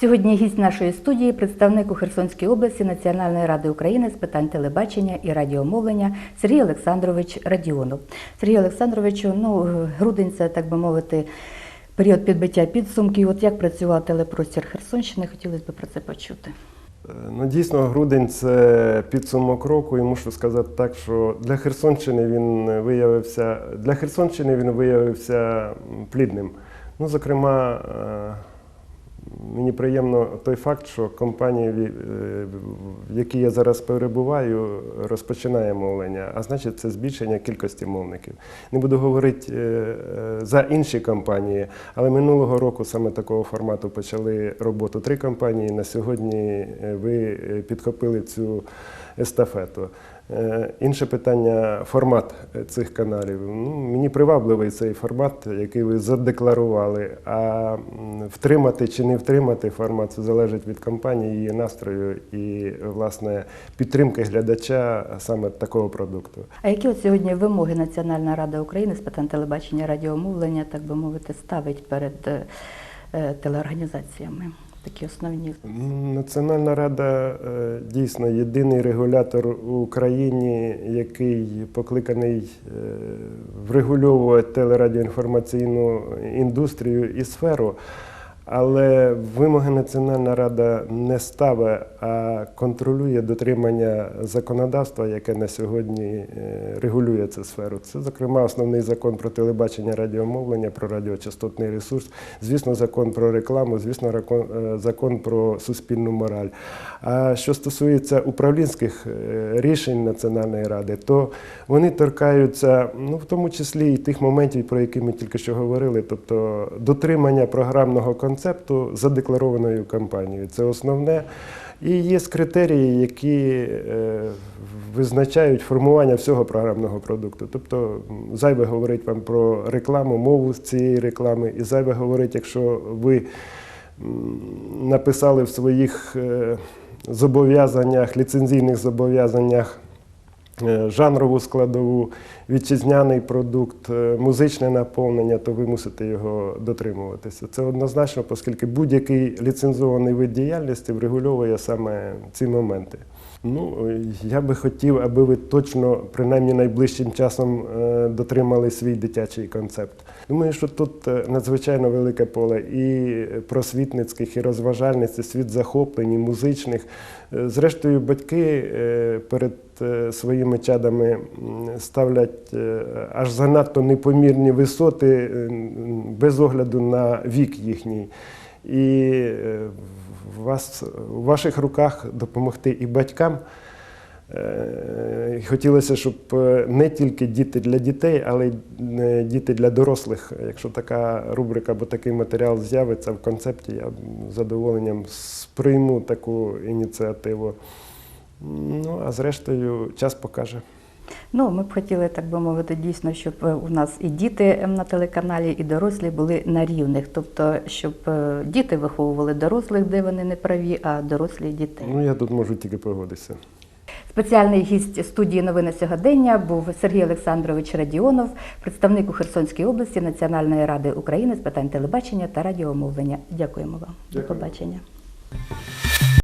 Сьогодні гість нашої студії, представник у Херсонській області Національної ради України з питань телебачення і радіомовлення Сергій Олександрович Радіонов. Сергій Олександровичу, ну грудень це так би мовити. Період підбиття підсумків. От як працював телепростір Херсонщини, хотілося б про це почути. Е, Ну, дійсно, грудень це підсумок року, і мушу сказати так, що для Херсонщини він виявився для Херсонщини він виявився плідним. Ну, зокрема, е, мені приємно той факт, що компанія, в- е, якій я зараз перебуваю, розпочинає мовлення, а значить, це збільшення кількості мовників. Не буду говорити е, е, за інші компанії, але минулого року саме такого формату почали роботу три компанії. На сьогодні ви підхопили цю естафету. Е, Інше питання формат е, цих каналів. Ну, мені привабливий цей формат, який ви задекларували. А втримати чи не втримати формат це залежить від компанії, її настрою і власне підтримки глядача саме такого продукту. А які от сьогодні вимоги Національна рада України з питань телебачення радіомовлення, так би мовити, ставить перед е, телеорганізаціями? Такі основні. Національна рада е, дійсно єдиний регулятор у Україні, який покликаний е, врегульовувати телерадіоінформаційну індустрію і сферу. Але вимоги Національна рада не ставить, а контролює дотримання законодавства, яке на сьогодні е, регулює цю сферу. Це, зокрема, основний закон про телебачення, радіомовлення, про радіочастотний ресурс, звісно, закон про рекламу, звісно, е, закон про суспільну мораль. А що стосується управлінських е, рішень Національної ради, то вони торкаються, ну в тому числі і тих моментів, про які ми тільки що говорили, тобто дотримання програмного концепту задекларованою компанією. Це основне. І є критерії, які е, визначають формування всього програмного продукту. Тобто зайве говорить вам про рекламу, мову з цієї реклами, і зайве говорить, якщо ви написали в своїх е, зобов'язаннях, ліцензійних зобов'язаннях жанрову складову, вітчизняний продукт, е, музичне наповнення, то ви мусите його дотримуватися. Це однозначно, оскільки будь-який ліцензований вид діяльності врегульовує саме ці моменти. Ну, е, я би хотів, аби ви точно, принаймні найближчим часом, е, дотримали свій дитячий концепт. Думаю, що тут е, надзвичайно велике поле і просвітницьких, і розважальниць, і світ захоплень, і музичних. Зрештою, батьки перед своїми чадами ставлять аж занадто непомірні висоти без огляду на вік їхній. І в вас, у ваших руках допомогти і батькам. Е, Хотілося, щоб е, не тільки діти для дітей, але й е, діти для дорослих. Якщо така рубрика або такий матеріал з'явиться в концепті, я з задоволенням сприйму таку ініціативу. Ну, а зрештою, час покаже. Ну, ми б хотіли, так би мовити, дійсно, щоб е, у нас і діти ем, на телеканалі, і дорослі були на рівних. Тобто, щоб е, діти виховували дорослих, де вони не праві, а дорослі дітей. Ну, я тут можу тільки погодитися. Спеціальний гість студії новини сьогодення був Сергій Олександрович Радіонов, представник у Херсонській області Національної ради України з питань телебачення та радіомовлення. Дякуємо вам. До побачення.